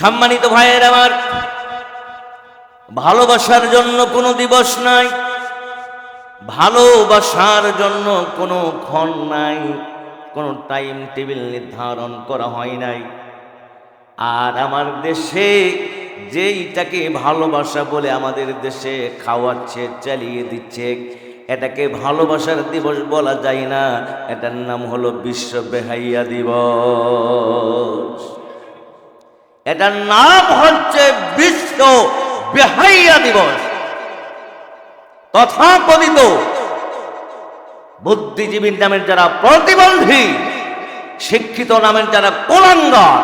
সম্মানিত ভাইয়ের আমার, ভালোবাসার জন্য কোনো দিবস নাই, ভালোবাসার জন্য কোনো ক্ষণ নাই, কোনো টাইম টেবিল নির্ধারণ করা হয় নাই। আর আমার দেশে যেইটাকে ভালোবাসা বলে আমাদের দেশে খাওয়াচ্ছে, চালিয়ে দিচ্ছে, এটাকে ভালোবাসার দিবস বলা যায় না, এটার নাম হলো বিশ্ব বেহাইয়া দিবস। এটার নাম হচ্ছে বিশ্ব বেহাইয়া দিবস। তথাকথিত বুদ্ধিজীবীর নামের যারা প্রতিবন্ধী, শিক্ষিত নামের যারা কোলাঙ্গার,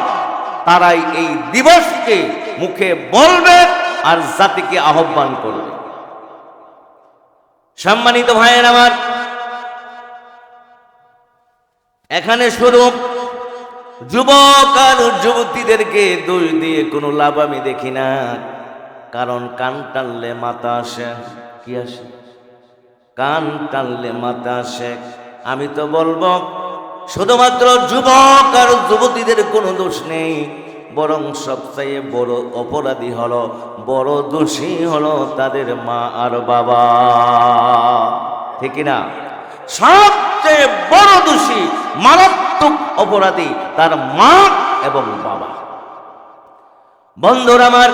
তারাই এই দিবসকে মুখে বলবে আর জাতিকে আহ্বান করবে। সম্মানিত ভাইয়ের আমার, এখানে শুধু যুবক আর যুবতীদেরকে দোষ দিয়ে কোনো লাভ আমি দেখি না। কারণ কান টানলে মাথা আসে, কি আসে? কান টানলে মাথা আসে। আমি তো বলব, শুধুমাত্র যুবক আর যুবতীদের কোনো দোষ নেই, বরং সবচেয়ে বড় অপরাধী হলো, বড় দোষী হলো তাদের মা আর বাবা। ঠিক না? সবচেয়ে বড় দোষী মারাত্মক অপরাধী তার মা এবং বাবা। বন্ধুরা আমার,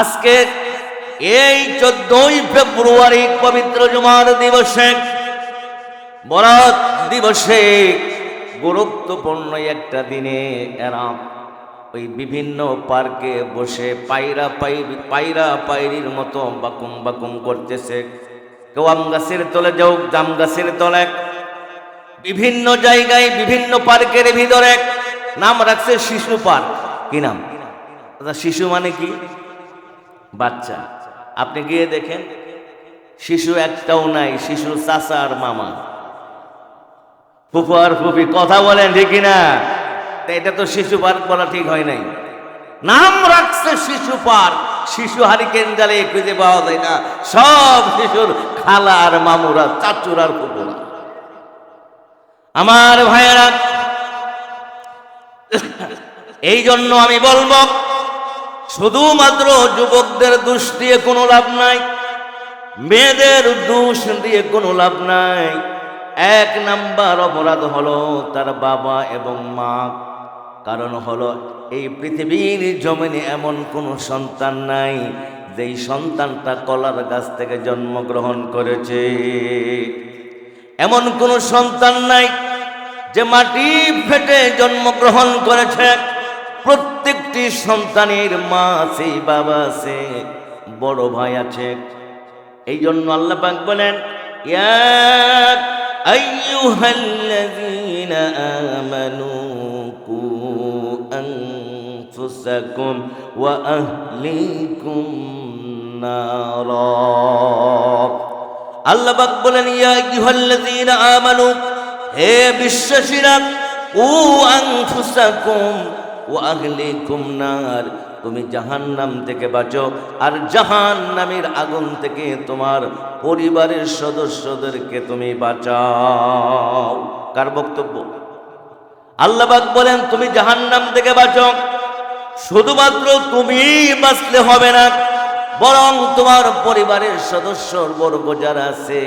আজকে এই চোদ্দই ফেব্রুয়ারি পবিত্র জুমার দিবসে, বরাত দিবসে গুরুত্বপূর্ণ একটা দিনে এরা ওই বিভিন্ন পার্কে বসে পায়রা পাইরি পায়রা পায়রির মতো বাকুম বাকুম করতেছে। কেউ আম গাছের তলে যাও জাম গাছের তলে। বিভিন্ন জায়গায় বিভিন্ন পার্কের ভিতরে নাম রাখছে শিশু পার্ক। কি নাম? আচ্ছা, শিশু মানে কি? বাচ্চা। আপনি গিয়ে দেখেন শিশু একটাও নাই শিশু চাচা আর মামা। ফুফু আর ফুফি কথা বলেন ঠিকই না এটা তো শিশু পার্ক বলা ঠিক হয় নাই। নাম রাখছে শিশু পার্ক। শিশু হারিকেন জালে খুঁজে পাওয়া যায় না। সব শিশুর খালা আর মামুরা চাচুর আর ফুপুরা আমার ভাইয়েরা, এই জন্য আমি বলব, শুধুমাত্র যুবকদের দোষ দিয়ে কোনো লাভ নাই, মেয়েদের দোষ দিয়ে কোনো লাভ নাই। এক নাম্বার অপরাধ হলো তার বাবা এবং মা, কারণ হলো এই পৃথিবীর জমিনে এমন কোনো সন্তান নাই, যেই সন্তানটা কলার গাছ থেকে জন্মগ্রহণ করেছে। এমন কোনো সন্তান নাই যে মাটি ফেটে জন্মগ্রহণ করেছে, প্রত্যেকটি সন্তানের মা আছে, বাবা আছে, বড় ভাই আছে। এই জন্য আল্লাহ পাক বলেন আমানু কু আল্লাহ পাক বলেন, ইয়া আইয়ুহাল্লাযীনা আমানু হে বিশ্বাসীরা ও আনফুসাকুম ও আহলিকুম নার। তুমি জাহান্নাম থেকে বাঁচো আর জাহান্নামের আগুন থেকে তোমার পরিবারের সদস্যদেরকে তুমি বাঁচাও। কার বক্তব্য? আল্লাহবাক বলেন, তুমি জাহান্নাম থেকে বাঁচো। শুধুমাত্র তুমি বাঁচলে হবে না, বরং তোমার পরিবারের সদস্য বর্গ যারা আছে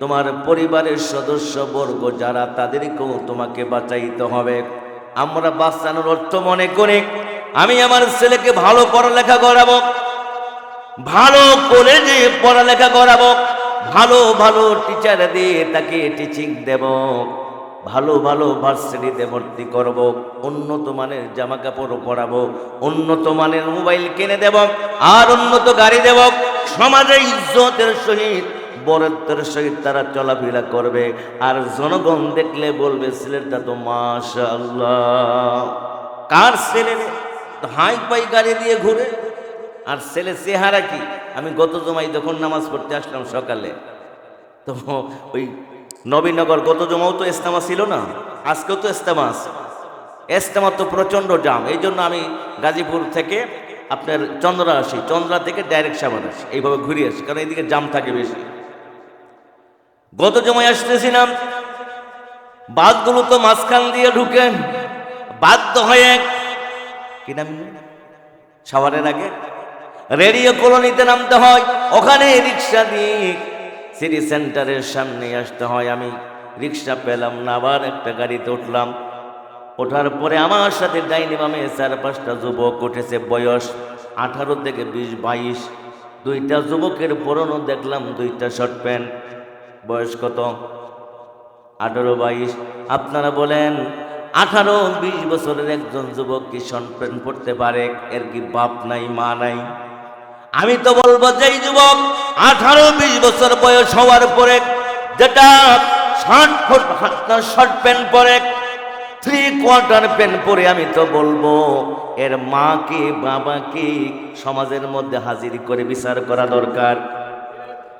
তোমার পরিবারের সদস্য বর্গ যারা তাদেরকেও তোমাকে বাঁচাইতে হবে। আমরা বাঁচানোর অর্থ মনে করি, আমি আমার ছেলেকে ভালো পড়ালেখা করাবো, ভালো কলেজে পড়ালেখা করাবো, ভালো ভালো টিচার দিয়ে তাকে টিচিং দেব, ভালো ভালো ভার্সিটিতে ভর্তি করব, উন্নত মানের জামা কাপড় পরাবো, উন্নত মানের মোবাইল কিনে দেব, আর উন্নত গাড়ি দেব, সমাজে ইজ্জতের সহিত বরত্বের সহিত তারা চলাফেরা করবে। আর জনগণ দেখলে বলবে, ছেলেটা তো মাশা আল্লাহ কার ছেলে হাই পাই গাড়ি দিয়ে ঘুরে। আর ছেলে চেহারা কি? আমি গত জমাই যখন নামাজ পড়তে আসলাম সকালে, তো ওই নবীনগর গত জমাও তো ইস্তেমা ছিল না, আজকেও তো ইস্তেমা আছে। ইস্তেমা তো প্রচণ্ড জাম। এই জন্য আমি গাজীপুর থেকে আপনার চন্দ্রা আসি। চন্দ্রা থেকে ডাইরেক্ট সাবান আসি। এইভাবে ঘুরে আসি, কারণ এইদিকে জাম থাকে বেশি। গত জমায় আসতেছিলাম। বাদগুলো তো মাঝখান দিয়ে ঢুকে বাধ্য হয়ে কি নাম? আগে? রেডিও কলোনিতে নামতে হয়। ওখানে রিক্সা দিয়ে সিটি সেন্টারের সামনে আসতে হয়। আমি রিক্সা পেলাম না, আবার একটা গাড়িতে উঠলাম। ওঠার পরে আমার সাথে ডাইনি বামে চার পাঁচটা যুবক উঠেছে। বয়স আঠারো থেকে বিশ, বাইশ। দুইটা যুবকের পরনো দেখলাম, দুইটা শর্ট প্যান্ট। বয়স কত? আঠারো, বাইশ। আপনারা বলেন, আঠারো, বিশ বছরের একজন যুবক কি শর্ট প্যান্ট পড়তে পারে? এর কি বাপ নাই, মা নাই? আমি তো বলব যেই যুবক আঠারো, বিশ বছর বয়স হওয়ার পরে যেটা ফুট শর্ট প্যান্ট পরে থ্রি কোয়ার্টার প্যান্ট পরে আমি তো বলব, এর মাকে বাবাকে সমাজের মধ্যে হাজির করে বিচার করা দরকার।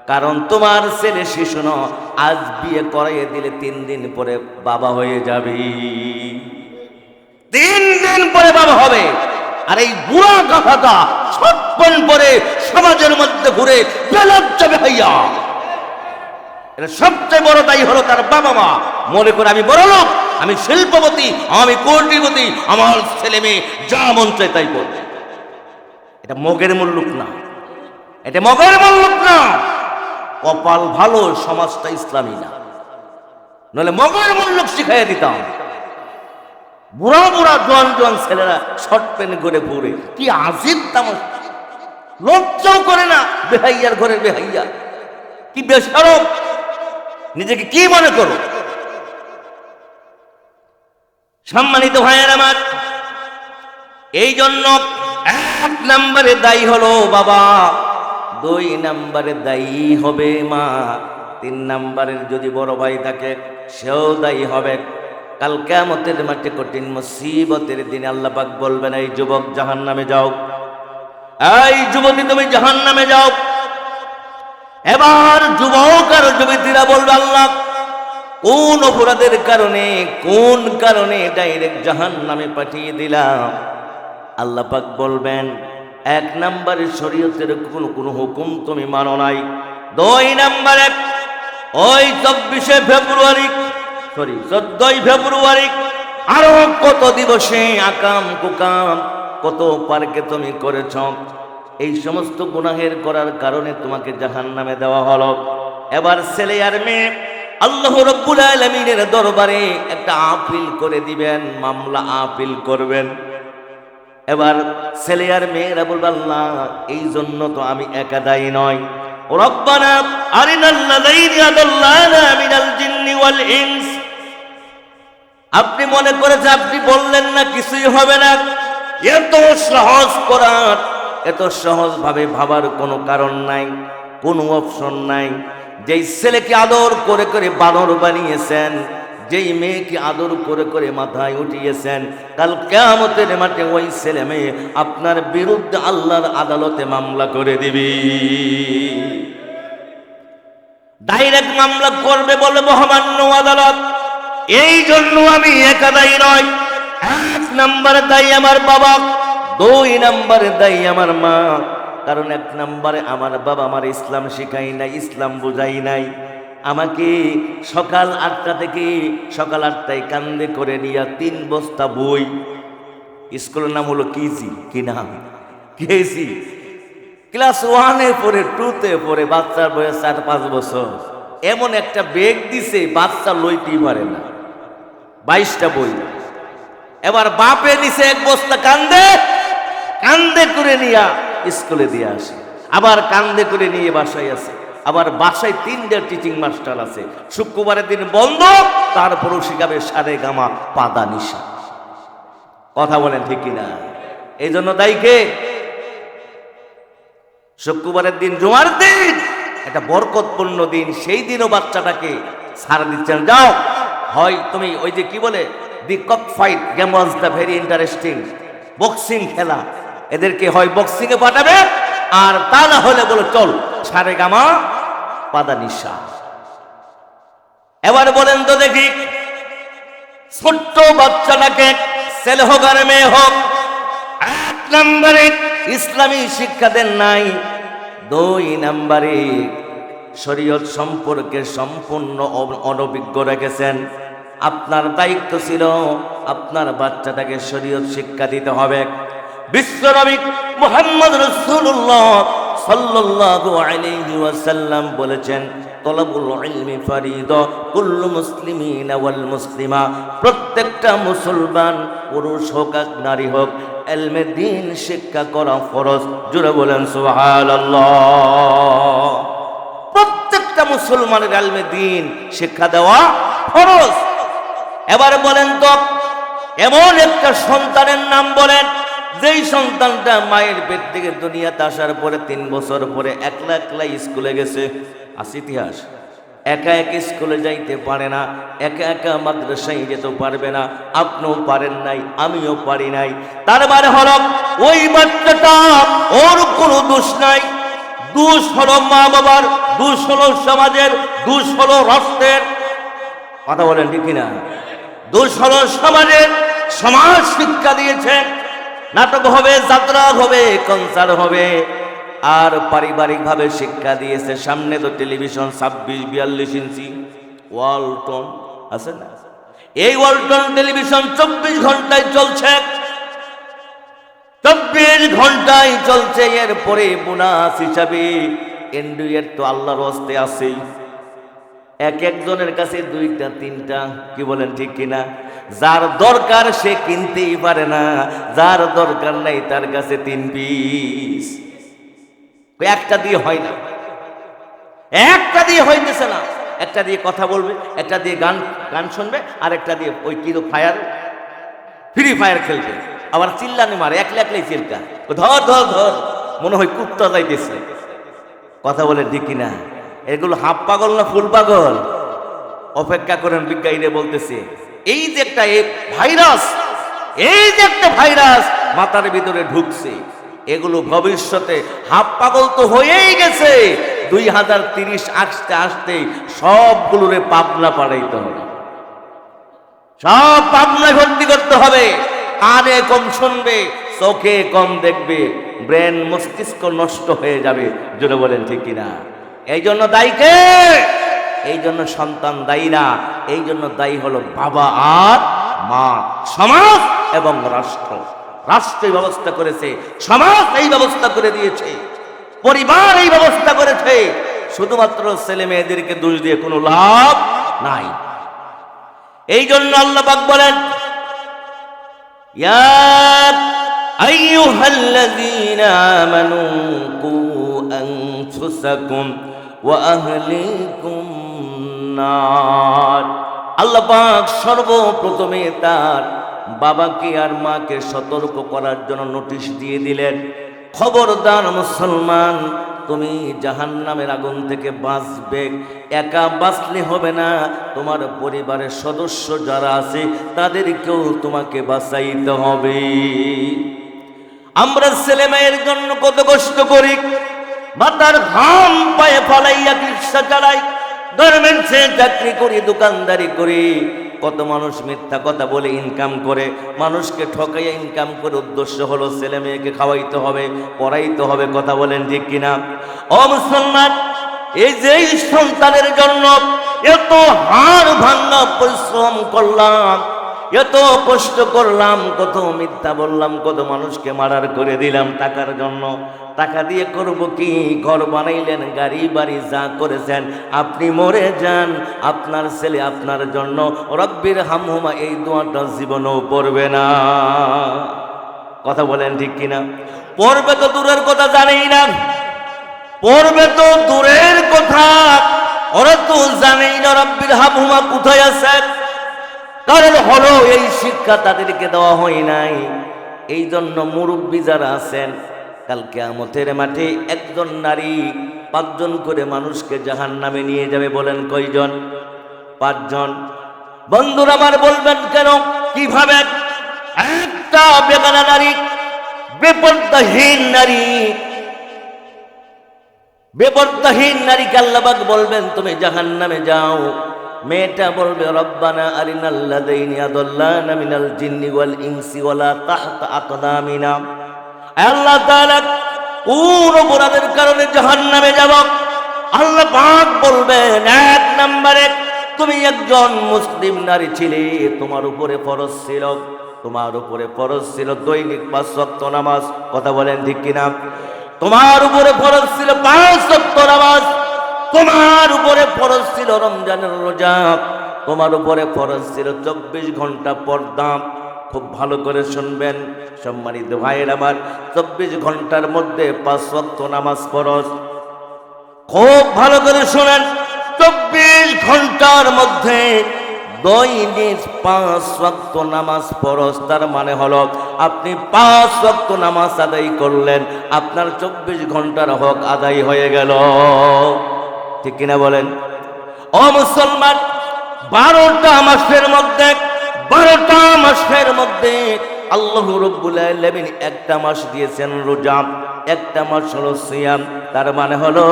কারণ তোমার ছেলে শিশু ন, আজ বিয়ে করাইয়ে দিলে তিন দিন পরে বাবা হয়ে যাবে। তিন দিন পরে বাবা হবে। আর এই বুড়া কথাটা ছটপন পরে সমাজের মধ্যে ঘুরে বেলার যাবে হইয়া এটা সবচেয়ে বড় দায়ী হলো তার বাবা মা। মনে করে আমি বড় লোক, আমি শিল্পপতি, আমি কোটিপতি, আমার ছেলে মেয়ে, যা মন চায় তাই করবে। এটা মগের মুল্লুক না। এটা মগের মুল্লুক না। কপাল ভালো, সমাজটা ইসলামী না। নলে মগের মুল্লুক শিখাইয়া দিতাম। বুড়া বুড়া জোয়ান জোয়ান ছেলেরা শর্ট প্যান্ট করে ঘুরে কি আজিব তামাশ। লজ্জাও করে না বেহাইয়ার ঘরের বেহাইয়া। কি বেসরম নিজেকে কি মনে করো? সম্মানিত ভাইয়ের আমার, এই জন্য এক নম্বরে দায়ী হলো বাবা। দুই নম্বরে দায়ী হবে মা। তিন নম্বরের যদি বড় ভাই থাকে, সেও দায়ী হবে। কাল কেমতের মাঠে কঠিন মুসিবতের দিনে আল্লাহ পাক বলবেন, এই যুবক জাহান নামে যাও। এই যুবতী, তুমি জাহান নামে যাও। এবার যুবক আর যুবতীরা বলবে, আল্লাহ, কোন অপরাধের কারণে, কোন কারণে ডাইরেক্ট জাহান নামে পাঠিয়ে দিলাম? আল্লাহ পাক বলবেন এক নম্বরে শরীয়তের কোন কোন হুকুম তুমি মানো নাই। দুই নম্বরে, ওই চব্বিশে ফেব্রুয়ারি সরি চোদ্দই ফেব্রুয়ারি, আরও কত দিবসে আকাম কুকাম, কত পার্কে তুমি করেছ। এই সমস্ত গুনাহের করার কারণে তোমাকে জাহান নামে দেওয়া হলো। এবার ছেলে আর মেয়ে, আল্লাহ রব্বুল আলমিনের দরবারে একটা আপিল করে দিবেন, মামলা আপিল করবেন। এবার ছেলে আর মেয়েরা বলবে, আল্লাহ এই জন্য তো আমি একা দায়ী নয় রব্বানা মিনাল জিন্নি ওয়াল ইনস। আপনি মনে করেছে আপনি বললেন না, কিছুই হবে না। এত সহজ করার, এত সহজ ভাবে ভাবার কোনো কারণ নাই, কোনো অপশন নাই। যেই ছেলেকে আদর করে করে বানর বানিয়েছেন যেই মেয়েকে আদর করে করে মাথায় উঠিয়েছেন, কাল কেমতের মাঠে ওই ছেলে মেয়ে আপনার বিরুদ্ধে আল্লাহর আদালতে মামলা করে দিবি। ডাইরেক্ট মামলা করবে বলে মহামান্য আদালত। এই জন্য আমি একাদাই নয় এক নম্বরে দায়ী আমার বাবা, দুই নম্বরে দায়ী আমার মা। কারণ এক নম্বরে আমার বাবা আমার ইসলাম শিখাই নাই, ইসলাম বুঝাই নাই। আমাকে সকাল আটটা থেকে সকাল আটটায় কান্দে করে নিয়ে তিন বস্তা বই। স্কুলের নাম হলো কিজি, কি নাম? কেজি। ক্লাস ওয়ানে পড়ে, টুতে পড়ে, বাচ্চার বয়স চার পাঁচ বছর। এমন একটা বেগ দিছে, বাচ্চা লইতেই পারে না। বাইশটা বই। এবার বাপে দিছে এক বস্তা কান্দে কান্দে করে নিয়ে স্কুলে দিয়ে আসে। আবার কান্দে করে নিয়ে বাসায় আসে। আবার বাসায় তিনটা টিচিং মাস্টার আছে। শুক্রবারের দিন বন্ধ, তারপরও শিখাবে সারে গামা, পাদা নিশা। কথা বলেন ঠিক কিনা? এই জন্য দায়ী কে? শুক্রবারের দিন, জুমার দিন, একটা বরকতপূর্ণ দিন, সেই দিনও বাচ্চাটাকে ছাড় দিচ্ছেন। যাও, হয় তুমি ওই যে কি বলে, the cock fight, game was the very interesting, boxing খেলা। এদেরকে হয় বক্সিং এ পাঠাবে, আর তা না হলে বলো, চল, সারে গামা পাদা নিশা। এবার বলেন তো দেখি, ছোট্ট বাচ্চাটাকে ছেলে হোক আর মেয়ে হোক, এক নম্বরে ইসলামী শিক্ষা দেন নাই, দুই নম্বরে শরীয়ত সম্পর্কে সম্পূর্ণ অনভিজ্ঞ রেখেছেন। আপনার দায়িত্ব ছিল আপনার বাচ্চাটাকে শরীয়ত শিক্ষা দিতে হবে। বিশ্বনবী মুহাম্মদ রাসূলুল্লাহ সাল্লাল্লাহু আলাইহি ওয়াসাল্লাম বলেছেন, তলবুল ইলমি ফারিদা, কুল্লু মুসলিমিন ওয়াল মুসলিমা। প্রত্যেকটা মুসলমান, পুরুষ হোক নারী হোক, এলমে দিন শিক্ষা করা ফরজ। জুড়ে বলেন, সুবহানাল্লাহ। প্রত্যেকটা মুসলমানের এলমে দিন শিক্ষা দেওয়া ফরজ। এবার বলেন তো, এমন একটা সন্তানের নাম বলেন যেই সন্তানটা মায়ের পেট থেকে দুনিয়াতে আসার পরে তিন বছর পরে একলা একলা স্কুলে গেছে। আছে ইতিহাস। একা একা স্কুলে যাইতে পারে না, একা একা মাদ্রাসায় যেতে পারবে না। আপনিও পারেন নাই, আমিও পারি নাই। তার মানে হলো, ওই বাচ্চাটা ওর কোনো দোষ নাই। দোষ হলো মা বাবার দোষ হলো সমাজের, দোষ হলো রাষ্ট্রের। কথা বলেন ঠিক কিনা? দোষ হলো সমাজের, সমাজ শিক্ষা দিয়েছে। নাটক হবে, যাত্রা হবে কনসার্ট হবে। আর পারিবারিকভাবে শিক্ষা দিয়েছে, সামনে তো টেলিভিশন ছাব্বিশ, বিয়াল্লিশ ইঞ্চি। ওয়ালটন আছে না? এই ওয়ালটন টেলিভিশন চব্বিশ ঘন্টায় চলছে। চব্বিশ ঘন্টায় চলছে, এরপরে বোনাস হিসাবে। এন্ডুয়ের তো আল্লাহর হস্তে আছেই। এক একজনের কাছে দুইটা, তিনটা, কি বলেন ঠিক কিনা? যার দরকার সে কিনতেই পারে না, যার দরকার নাই তার কাছে তিন পিস। একটা দিয়ে হয় না। একটা দিয়ে হইতেছে না। একটা দিয়ে কথা বলবে, একটা দিয়ে গান গান শুনবে, আর একটা দিয়ে ওই কিরো ফায়ার, ফ্রি ফায়ার খেলবে। আবার চিল্লানি মারে, একলা একলাই চিল্কা। ধর ধর ধর। মনে হয় কুত্তা যাইতেছে। কথা বলে ঠিক না এগুলো হাফ পাগল না ফুল পাগল? অপেক্ষা করেন বিজ্ঞানীরা বলতেছে এই যে একটা ভাইরাস, এই যে একটা ভাইরাস মাথার ভিতরে ঢুকছে। এগুলো ভবিষ্যতে হাফ পাগল তো হয়েই গেছে। দুই হাজার তিরিশ আসতে আসতে সবগুলোরে পাবনা পাড়াইতে হবে। সব পাবনায় ভর্তি করতে হবে। কানে কম শুনবে, চোখে কম দেখবে, ব্রেন মস্তিষ্ক নষ্ট হয়ে যাবে। জোরে বলেন ঠিক কিনা? এই জন্য দায়ীকে এই জন্য সন্তান দায়ী না এই জন্য দায়ী হলো বাবা আর মা। সমাজ এবং রাষ্ট্র। রাষ্ট্র এই ব্যবস্থা করেছে, সমাজ এই ব্যবস্থা করে দিয়েছে, পরিবার এই ব্যবস্থা করেছে। শুধুমাত্র ছেলে মেয়েদেরকে দোষ দিয়ে কোনো লাভ নাই। এই জন্য আল্লাপাক বলেন আইয়ুহাল্লাযীনা আমানু কু আনফুসাকুম ওয়াহলিকুম নার। আল্লাহ পাক সর্বপ্রথমে তার বাবাকে আর মাকে সতর্ক করার জন্য নোটিশ দিয়ে দিলেন, খবরদার মুসলমান, তুমি জাহান নামের আগুন থেকে বাঁচবে। একা বাঁচলে হবে না। তোমার পরিবারের সদস্য যারা আছে, তাদেরকেও তোমাকে বাঁচাইতে হবে। আমরা ছেলেমেয়ের জন্য কত কষ্ট করি। মাথার ঘাম পায়ে ফালাইয়া রিক্সা চালাই গার্মেন্টসে চাকরি করি, দোকানদারি করি। কত মানুষ মিথ্যা কথা বলে ইনকাম করে, মানুষকে ঠকাইয়া ইনকাম করে, উদ্দেশ্য হলো ছেলে মেয়েকে খাওয়াইতে হবে, পড়াইতে হবে, কথা বলেন ঠিক কিনা? ও মুসলমান, এই যে সন্তানের জন্য এত হাড় ভাঙ্গা পরিশ্রম করলাম, এত কষ্ট করলাম, কত মিথ্যা বললাম, কত মানুষকে মারার করে দিলাম টাকার জন্য টাকা দিয়ে করব কি? ঘর বানাইলেন, গাড়ি বাড়ি যা করেছেন, আপনি মরে যান। আপনার ছেলে আপনার জন্য রব্বির হামহুমা এই দোয়াটা জীবনেও পড়বে না। কথা বলেন ঠিক কিনা? পড়বে তো দূরের কথা জানেই না। পড়বে তো দূরের কথা। ওরা তো জানেই না রব্বির হামহুমা কোথায় আছে। কারণ হলো এই শিক্ষা তাদেরকে দেওয়া হয় নাই। এই জন্য মুরব্বী যারা আছেন কালকে আমতের মাঠে একজন নারী পাঁচজন করে মানুষকে জাহান নামে নিয়ে যাবে বলেন কয়জন? পাঁচজন। বন্ধুরা আমার বলবেন কেন? কীভাবে? একটা বেগানা নারী, বেপর্দাহীন নারী। বেপর্দাহীন নারীকে আল্লাহবাক বলবেন, তুমি জাহান নামে যাও। মেয়েটা বলবে, রব্বানা আরিনাল্লাদাইনি আদাল্লানা মিনাল জিন্নি ওয়াল ইনসি ওয়ালা তাহতা আকদামিনা। আল্লাহ তাআলা কোন অপরাধের কারণে জাহান্নামে যাব। আল্লাহ পাক বলবেন, এক নম্বরে তুমি একজন মুসলিম নারী ছিলে, তোমার উপরে ফরজ ছিল, তোমার উপরে ফরজ ছিল দৈনিক পাঁচ ওয়াক্ত নামাজ। কথা বলেন ঠিক কিনা? তোমার উপরে ফরজ ছিল পাঁচ ওয়াক্ত নামাজ। তোমার উপরে ফরজ ছিল রমজানের রোজা। তোমার উপরে ফরজ ছিল চব্বিশ ঘণ্টা পর্দা। খুব ভালো করে শুনবেন। সম্মানিত ভাইয়ের আমার চব্বিশ ঘণ্টার মধ্যে পাঁচ ওয়াক্ত নামাজ ফরজ। খুব ভালো করে শোনেন। চব্বিশ ঘণ্টার মধ্যে দৈনিক পাঁচ ওয়াক্ত নামাজ ফরজ। তার মানে হলো আপনি পাঁচ ওয়াক্ত নামাজ আদায় করলেন, আপনার চব্বিশ ঘণ্টার হক আদায় হয়ে গেল। ঠিক কিনা বলেন? ও মুসলমান, বারোটা মাসের মধ্যে বারোটা মাসের মধ্যে আল্লাহ রব্বুল আলামিন একটা মাস দিয়েছেন রোজা, একটা মাস হলো সিয়াম। তার মানে হলো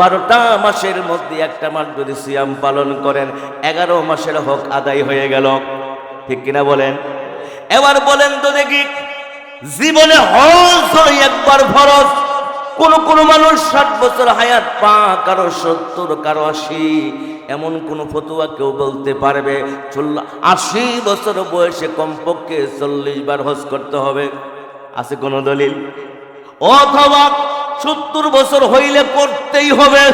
বারোটা মাসের মধ্যে একটা মাস যদি সিয়াম পালন করেন, এগারো মাসের হক আদায় হয়ে গেল। ঠিক কিনা বলেন? এবার বলেন তো দেখি, জীবনে হজ একবার ফরজ। কোন কোন মানুষ ষাট বছর হায়াত পা কারও সত্তর, কারও আশি। এমন কোন ফতুয়া কেউ বলতে পারবে? আশি বছর বয়সে কমপক্ষে চল্লিশ বার হজ করতে হবে। আছে কোন দলিল? অথবা সত্তর বছর হইলে করতেই হবে।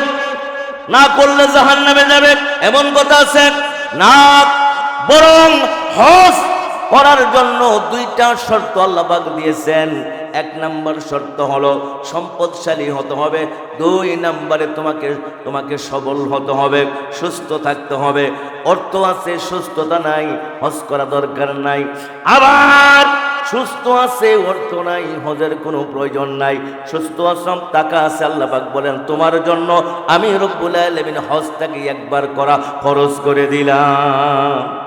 না করলে জাহান নামে যাবে। এমন কথা আছে? না। বরং হজ করার জন্য দুইটা শর্ত আল্লাহবাক দিয়েছেন। এক নাম্বার শর্ত হলো সম্পদশালী হতে হবে, দুই নাম্বারে তোমাকে তোমাকে সবল হতে হবে, সুস্থ থাকতে হবে। অর্থ আছে সুস্থতা নাই, হজ করা দরকার নাই। আবার সুস্থ আছে, অর্থ নাই, হজের কোনো প্রয়োজন নাই। সুস্থ আশ্রম টাকা আছে আল্লাহবাক বলেন, তোমার জন্য আমি রব্বুল আলমিন হজটাকে একবার করা খরচ করে দিলাম।